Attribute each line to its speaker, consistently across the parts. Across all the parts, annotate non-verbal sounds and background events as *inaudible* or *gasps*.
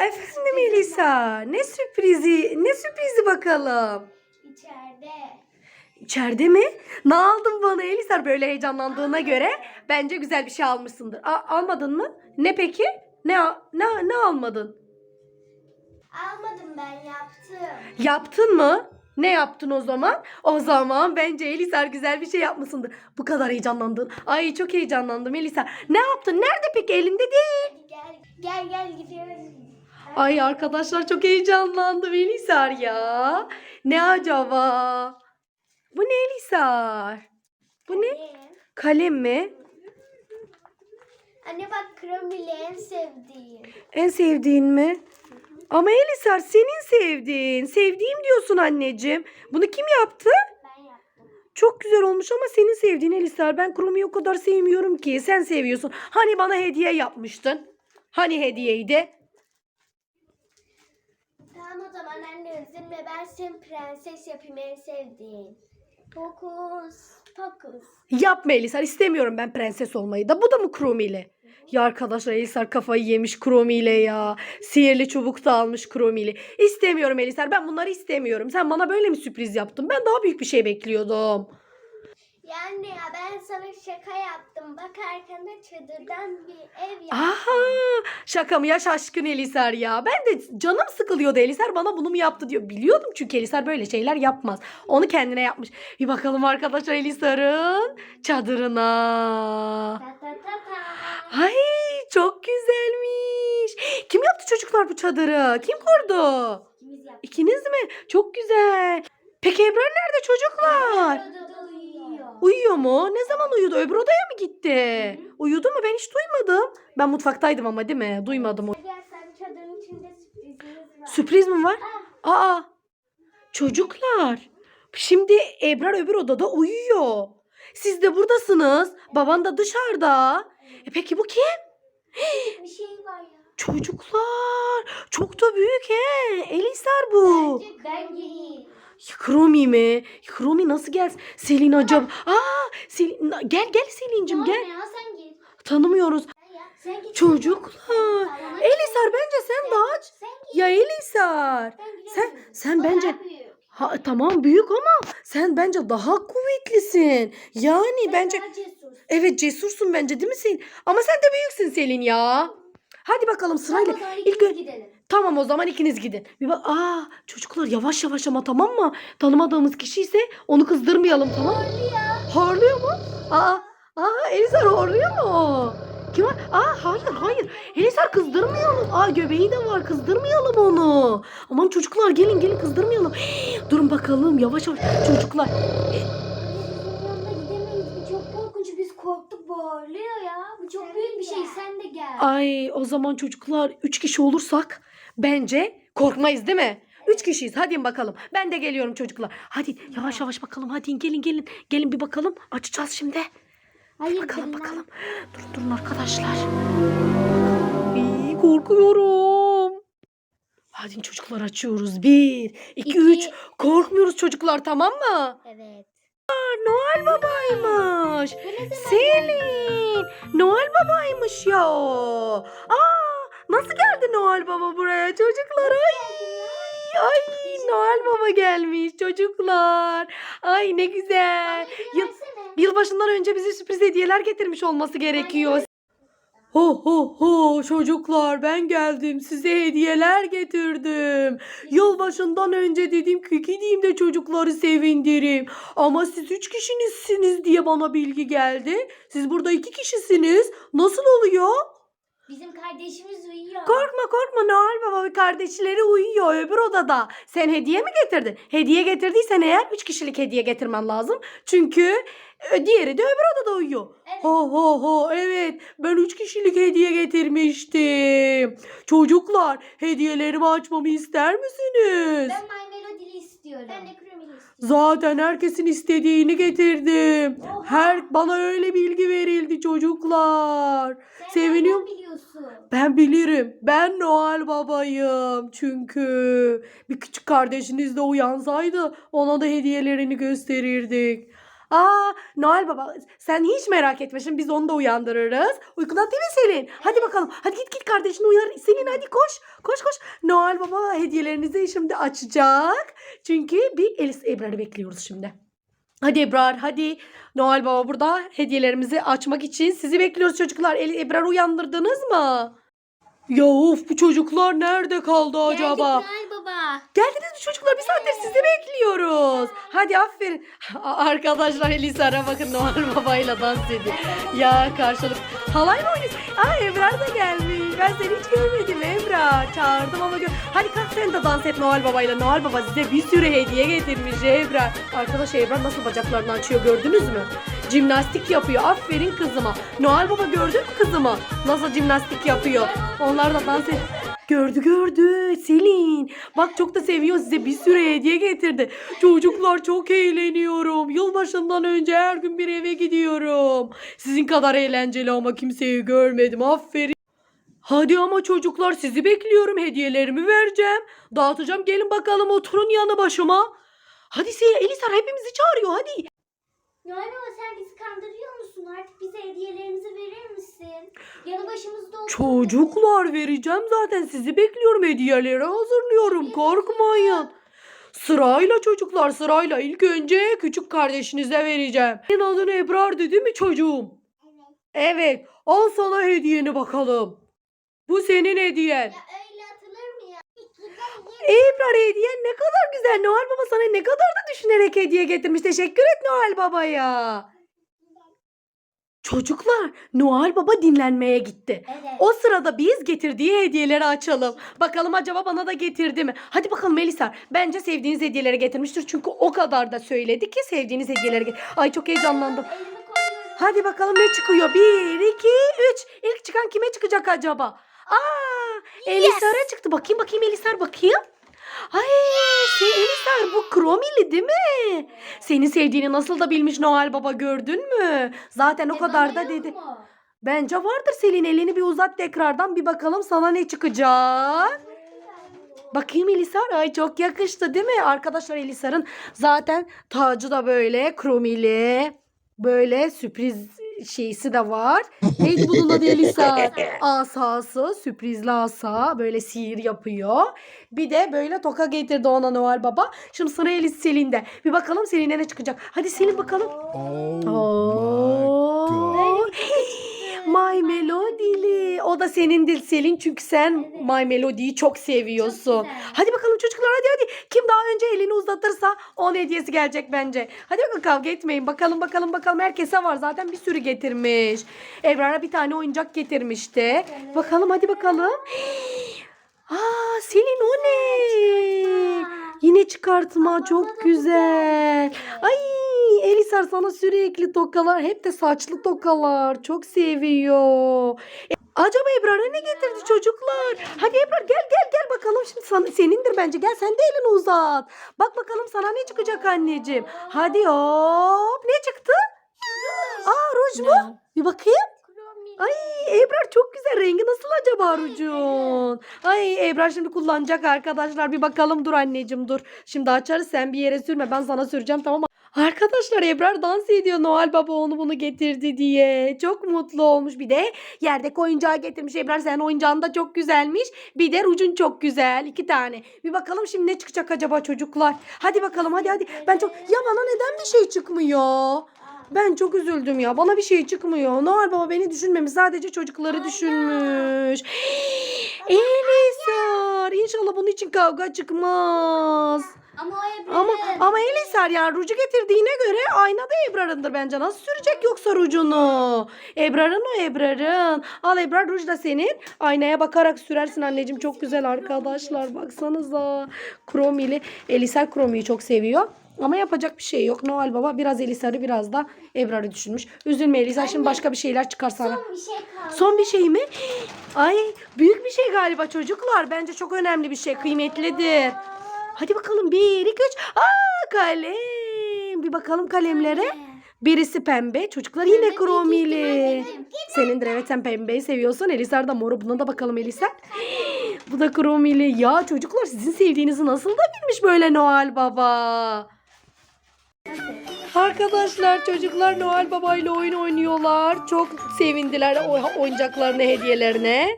Speaker 1: Efendim Elisa. Ne sürprizi? Ne sürprizi bakalım?
Speaker 2: İçeride.
Speaker 1: İçeride mi? Ne aldın bana Elisa? Böyle heyecanlandığına göre bence güzel bir şey almışsındır. A- almadın mı? Ne peki? Ne ne ne almadın?
Speaker 2: Almadım ben yaptım.
Speaker 1: Yaptın mı? Ne yaptın o zaman? O zaman bence Elisa güzel bir şey yapmışsındır. Bu kadar heyecanlandın. Ay çok heyecanlandım Elisa. Ne yaptın? Nerede peki? Elinde değil.
Speaker 2: Hadi gel. Gel gel gidiyoruz.
Speaker 1: Ay arkadaşlar çok heyecanlandım Elisar ya. Ne acaba? Bu ne Elisar? Bu ne? Kalem mi?
Speaker 2: Anne bak kromili en sevdiğim.
Speaker 1: En sevdiğin mi? Ama Elisar senin sevdiğin. Sevdiğim diyorsun anneciğim. Bunu kim yaptı?
Speaker 2: Ben yaptım.
Speaker 1: Çok güzel olmuş ama senin sevdiğin Elisar. Ben Kurumi'yi o kadar sevmiyorum ki. Sen seviyorsun. Hani bana hediye yapmıştın? Hani hediyeydi?
Speaker 2: Tamam o zaman anne üzülme ben seni prenses yapayım en sevdiğin. Fokus. Fokus.
Speaker 1: Yapma Elisar istemiyorum ben prenses olmayı da. Bu da mı Chromie ile? Ya arkadaşlar Elisar kafayı yemiş Chromie ile ya. Sihirli çubuk da almış Chromie ile. İstemiyorum Elisar ben bunları istemiyorum. Sen bana böyle mi sürpriz yaptın? Ben daha büyük bir şey bekliyordum.
Speaker 2: Ya anne ya ben sana şaka yaptım. Bak arkanda çadırdan bir ev yaptım.
Speaker 1: Aha şaka mı ya şaşkın Elisar ya. Ben de canım sıkılıyordu Elisar bana bunu mu yaptı diyor. Biliyordum çünkü Elisar böyle şeyler yapmaz. Onu kendine yapmış. Bir bakalım arkadaşlar Elisar'ın çadırına.
Speaker 2: Ta ta ta ta.
Speaker 1: Ay çok güzelmiş. Kim yaptı çocuklar bu çadırı? Kim kurdu? İkiniz mi? Çok güzel. Peki Ebrar nerede çocuklar?
Speaker 2: Uyuyor.
Speaker 1: Mu? Ne zaman uyudu? Öbür odaya mı gitti? Uyudu mu? Ben hiç duymadım. Ben mutfaktaydım ama değil mi? Duymadım. o-
Speaker 2: Gel sen çadırın içinde sürprizimiz var.
Speaker 1: Sürpriz mi var? Aa. Çocuklar. Şimdi Ebrar öbür odada uyuyor. Siz de buradasınız. Baban da dışarıda. E peki bu kim?
Speaker 2: Bir şey var ya.
Speaker 1: Çocuklar. Çok da büyük he. Elisar bu.
Speaker 2: Bence ben gireyim.
Speaker 1: Kromi mi? Kromi nasıl gelsin? Selin acaba. Aa, Selin gel gel Selin'cim gel.
Speaker 2: Ya sen git.
Speaker 1: Tanımıyoruz.
Speaker 2: Sen ya. Sen git.
Speaker 1: Çocuklar. Elisar bence sen daha aç.
Speaker 2: Sen.
Speaker 1: Ya Elisar.
Speaker 2: Ben.
Speaker 1: Sen sen bence
Speaker 2: daha
Speaker 1: ha, tamam büyük ama sen bence daha kuvvetlisin. Yani
Speaker 2: Sen
Speaker 1: bence
Speaker 2: daha cesursun.
Speaker 1: evet cesursun bence değil mi Selin? Ama sen de büyüksün Selin ya. Hadi bakalım sırayla.
Speaker 2: Tamam,
Speaker 1: İlk
Speaker 2: gidelim.
Speaker 1: Tamam o zaman ikiniz gidin. Bir bak aa çocuklar yavaş yavaş ama tamam mı? Tanımadığımız kişi ise onu kızdırmayalım tamam mı? Horluyor mu? Aa, aa Elisar horluyor mu? Kim var? Aa hayır hayır. Elisar kızdırmayalım. Aa göbeği de var kızdırmayalım onu. Aman çocuklar gelin gelin kızdırmayalım. Hii, *gasps* durun bakalım yavaş yavaş. Çocuklar
Speaker 2: Bizim yanına gidemeyiz. Bu çok korkunç. Biz korktuk bağırıyor ya. Bu çok büyük bir şey. Sen de gel.
Speaker 1: ay o zaman çocuklar üç kişi olursak bence korkmayız değil mi? Üç kişiyiz. Hadi bakalım. Ben de geliyorum çocuklar. Hadi yavaş yavaş bakalım. Hadi gelin gelin. Gelin bir bakalım. Açacağız şimdi.
Speaker 2: Hayır
Speaker 1: Bakalım bakalım. Dur durun arkadaşlar. İyi korkuyorum. Hadi çocuklar açıyoruz. Bir, iki,
Speaker 2: İki.
Speaker 1: üç. Korkmuyoruz çocuklar tamam mı?
Speaker 2: Evet.
Speaker 1: Noel babaymış. Selin. Noel babaymış ya. Aa, nasıl geldi Noel baba buraya çocuklar? Ay, ay Noel baba gelmiş çocuklar. Ay ne güzel. Yıl, Yılbaşından önce bize sürpriz hediyeler getirmiş olması gerekiyor. Ho ho ho çocuklar ben geldim size hediyeler getirdim. Yılbaşından önce dedim ki gideyim de çocukları sevindireyim. Ama siz üç kişisiniz diye bana bilgi geldi. Siz burada iki kişisiniz. Nasıl oluyor?
Speaker 2: Bizim kardeşimiz uyuyor.
Speaker 1: Korkma korkma Noel Baba ve kardeşleri uyuyor öbür odada. Sen hediye mi getirdin? Hediye getirdiysen eğer üç kişilik hediye getirmen lazım. Çünkü e, diğeri de öbür odada uyuyor.
Speaker 2: Evet.
Speaker 1: Ho ho ho evet ben üç kişilik hediye getirmiştim. Çocuklar hediyelerimi açmamı ister misiniz?
Speaker 2: Ben My Melody'li istiyorum. Ben de.
Speaker 1: Zaten herkesin istediğini getirdim.
Speaker 2: Oha.
Speaker 1: Her bana öyle bilgi verildi çocuklar.
Speaker 2: Sen
Speaker 1: seviniyor-
Speaker 2: nereden biliyorsun?
Speaker 1: Ben bilirim. Ben Noel babayım. Çünkü bir küçük kardeşiniz de uyansaydı ona da hediyelerini gösterirdik. Aa Noel Baba sen hiç merak etme şimdi biz onu da uyandırırız. Uykudan değil mi Selin? Hadi bakalım. Hadi git git kardeşini uyar. Selin hadi koş. Koş koş. Noel Baba hediyelerinizi şimdi açacak. Çünkü bir Elis Ebrar'ı bekliyoruz şimdi. Hadi Ebrar hadi. Noel Baba burada hediyelerimizi açmak için sizi bekliyoruz çocuklar. Ebrar uyandırdınız mı? Ya of bu çocuklar nerede kaldı acaba?
Speaker 2: Geldik Noel Baba.
Speaker 1: Geldiniz mi çocuklar? Bir saattir sizi bekliyoruz. Hadi aferin. *laughs* Arkadaşlar Elisa'ya bakın Noel Baba'yla dans ediyor. Ya karşılık. Halay mı oynuyorsun? Aa Ebrar da gelmiş. Ben seni hiç görmedim Ebrar. Çağırdım ama gör. Hadi kalk sen de dans et Noel Baba'yla. Noel Baba size bir sürü hediye getirmiş Ebrar. Arkadaş Ebrar nasıl bacaklarını açıyor gördünüz mü? Jimnastik yapıyor. Aferin kızıma. Noel Baba gördün mü kızımı? Nasıl jimnastik yapıyor? Onlar da dans et. Gördü gördü Selin. Bak çok da seviyor size bir sürü hediye getirdi. Çocuklar çok eğleniyorum. Yılbaşından önce her gün bir eve gidiyorum. Sizin kadar eğlenceli ama kimseyi görmedim. Aferin. Hadi ama çocuklar sizi bekliyorum. Hediyelerimi vereceğim. Dağıtacağım. Gelin bakalım oturun yanı başıma. Hadi Elisar hepimizi çağırıyor hadi.
Speaker 2: Noel Baba sen bizi kandırıyor musun? Artık bize hediyelerimizi verir misin? Yanı başımızda otur.
Speaker 1: Çocuklar vereceğim zaten sizi bekliyorum hediyeleri hazırlıyorum korkmayın. Sırayla çocuklar sırayla ilk önce küçük kardeşinize vereceğim. Senin adın Ebrar dedi mi çocuğum? Evet al sana hediyeni bakalım. Bu senin hediyen.
Speaker 2: Ya öyle atılır mı ya?
Speaker 1: Ebrar hediyen ne kadar güzel. Noel Baba sana ne kadar da düşünerek hediye getirmiş. Teşekkür et Noel Baba'ya. Çocuklar Noel Baba dinlenmeye gitti.
Speaker 2: Evet.
Speaker 1: O sırada biz getirdiği hediyeleri açalım. Bakalım acaba bana da getirdi mi? Hadi bakalım Melisa. Bence sevdiğiniz hediyeleri getirmiştir. Çünkü o kadar da söyledi ki sevdiğiniz hediyeleri get- Ay çok heyecanlandım. Hadi bakalım ne çıkıyor? Bir, iki, üç. İlk çıkan kime çıkacak acaba? Aa, Elisar'a çıktı. Bakayım bakayım Elisar bakayım. Ay, şey Elisar bu kromili değil mi? Senin sevdiğini nasıl da bilmiş Noel Baba gördün mü? Zaten o
Speaker 2: E,
Speaker 1: kadar da dedi. Bence vardır Selin elini bir uzat tekrardan bir bakalım sana ne çıkacak. Bakayım Elisar ay çok yakıştı değil mi? Arkadaşlar Elisar'ın zaten tacı da böyle kromili. Böyle sürpriz şeysi de var. *laughs* Neydi bunun adı Elisar? *laughs* Asası, sürprizli asa. Böyle sihir yapıyor. Bir de böyle toka getirdi ona Noel Baba. Şimdi sıra Elis Selin'de. Bir bakalım Selin'e ne çıkacak. Hadi Selin bakalım.
Speaker 3: Oh
Speaker 1: Oo.
Speaker 3: my god. *gasps*
Speaker 1: My Melody'li. O da senin dil Selin çünkü sen My Melody'yi çok seviyorsun.
Speaker 2: Çok güzel.
Speaker 1: hadi bakalım çocuklar hadi hadi. Kim daha önce elini uzatırsa onun hediyesi gelecek bence. Hadi bakalım kavga etmeyin. Bakalım bakalım bakalım herkese var zaten bir sürü getirmiş. Evrar'a bir tane oyuncak getirmişti. Bakalım hadi bakalım. *gasps* Aa Selin o ne? Yine çıkartma çok güzel. Ay Elisar sana sürekli tokalar hep de saçlı tokalar çok seviyor. E, acaba Ebrar'a ne getirdi çocuklar? Hadi Ebrar gel gel gel bakalım şimdi sana, senindir bence gel sen de elini uzat. Bak bakalım sana ne çıkacak anneciğim. Hadi hop ne çıktı? Aa ruj mu? Bir bakayım. Ay Ebrar çok güzel. Rengi nasıl acaba rucun? Ay Ebrar şimdi kullanacak arkadaşlar. Bir bakalım dur anneciğim dur. Şimdi açarız sen bir yere sürme. Ben sana süreceğim tamam mı? Arkadaşlar Ebrar dans ediyor Noel Baba onu bunu getirdi diye. Çok mutlu olmuş. Bir de yerdeki oyuncağı getirmiş. Ebrar sen oyuncağın da çok güzelmiş. Bir de rucun çok güzel. iki tane. Bir bakalım şimdi ne çıkacak acaba çocuklar. Hadi bakalım hadi hadi. Ben çok... Ya bana neden bir şey çıkmıyor? Ben çok üzüldüm ya. Bana bir şey çıkmıyor. Noel Baba beni düşünmemiş. Sadece çocukları düşünmüş. *gasps* Elisar. İnşallah bunun için kavga çıkmaz.
Speaker 2: Ama o Ebrar'ın.
Speaker 1: Ama ama Elisar yani rucu getirdiğine göre ayna da Ebrar'ındır bence. Nasıl sürecek yoksa rucunu? Ebrar'ın o Ebrar'ın. Al Ebrar ruj da senin. Aynaya bakarak sürersin anneciğim. Çok güzel arkadaşlar. Baksanıza. Kromili. Elisar kromiyi çok seviyor. Ama yapacak bir şey yok. Noel Baba biraz Elisar'ı biraz da Ebrar'ı düşünmüş. Üzülme Elisar şimdi başka bir şeyler çıkar sana.
Speaker 2: Son bir şey kaldı.
Speaker 1: Son bir şey mi? Ay büyük bir şey galiba çocuklar. Bence çok önemli bir şey. Kıymetlidir. Hadi bakalım bir, iki, üç. Aa kalem. Bir bakalım kalemlere. Birisi pembe. Çocuklar yine kromili. Senindir evet sen pembeyi seviyorsun. Elisar da moru. Buna da bakalım Elisar. *gasps* Bu da kromili. Ya çocuklar sizin sevdiğinizi nasıl da bilmiş böyle Noel Baba. Arkadaşlar çocuklar Noel Baba ile oyun oynuyorlar. Çok sevindiler o oyuncaklarına, hediyelerine.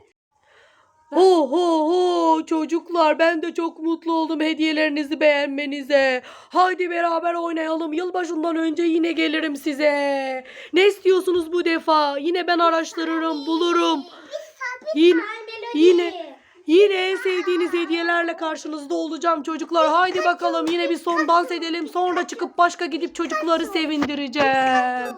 Speaker 1: Ho ho ho çocuklar ben de çok mutlu oldum hediyelerinizi beğenmenize. Haydi beraber oynayalım. Yılbaşından önce yine gelirim size. Ne istiyorsunuz bu defa? Yine ben araştırırım, bulurum. Yine yine Yine en sevdiğiniz hediyelerle karşınızda olacağım çocuklar. Haydi bakalım yine bir son dans edelim. Sonra çıkıp başka gidip çocukları sevindireceğim.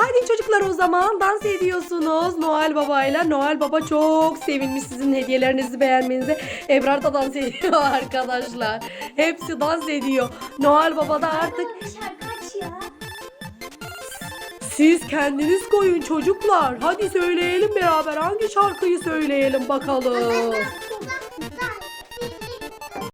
Speaker 1: Haydi çocuklar o zaman dans ediyorsunuz Noel Baba ile. Noel Baba çok sevinmiş sizin hediyelerinizi beğenmenize. Ebrar da dans ediyor *laughs* arkadaşlar. Hepsi dans ediyor. Noel Baba da artık siz kendiniz koyun çocuklar. Hadi söyleyelim beraber. Hangi şarkıyı söyleyelim bakalım.